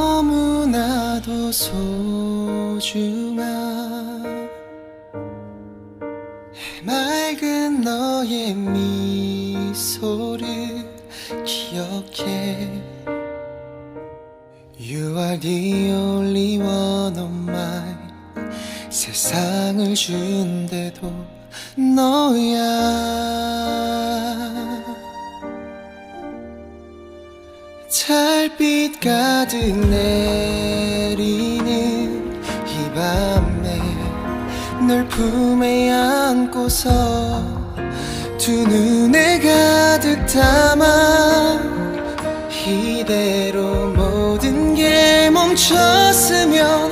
너무나도 소중한 맑은 너의 미소를 기억해. You are the only one of mine. 세상을 준대도 너야 달빛 가득 내리는 이 밤에 널 품에 안고서 두 눈에 가득 담아 이대로 모든 게 멈췄으면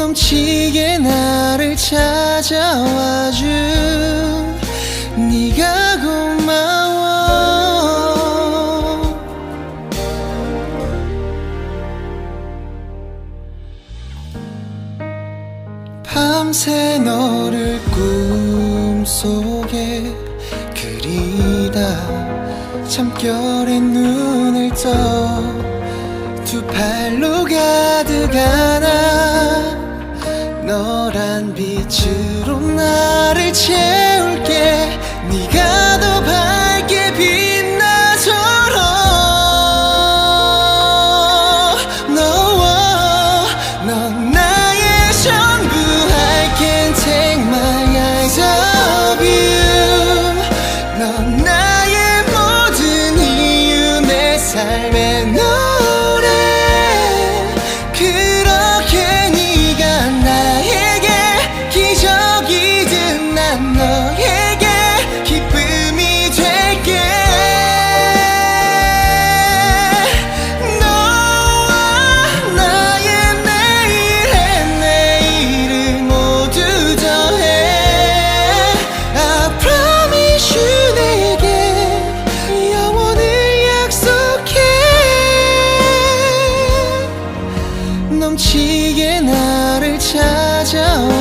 넘치게 나를 찾아와준 네가 고마워. 밤새 너를 꿈속에 그리다 잠결에 눈을 떠 두 팔로 가득 환한 빛으로 나를 채울게. 네가 더 밝게 빛나처럼 너와 넌 나의 전부 I can take my eyes off you. 넌 나의 모든 이유 내 삶의 노래. 그 지게 나를 찾아오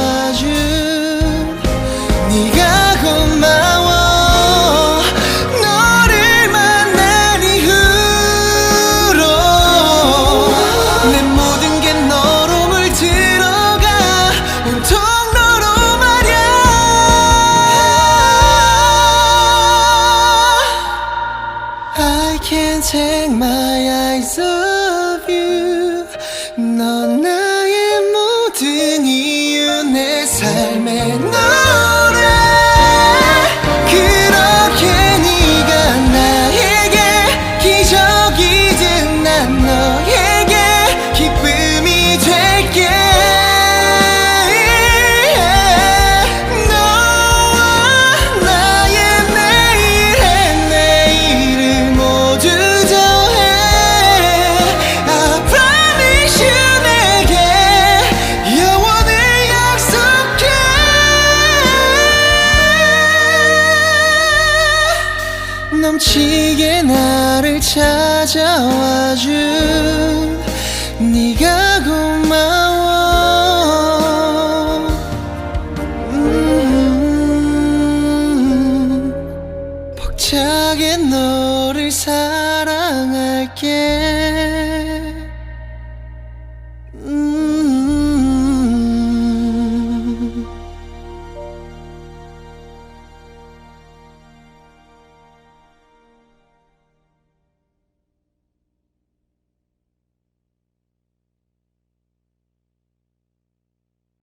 넘치게 나를 찾아와 준 네가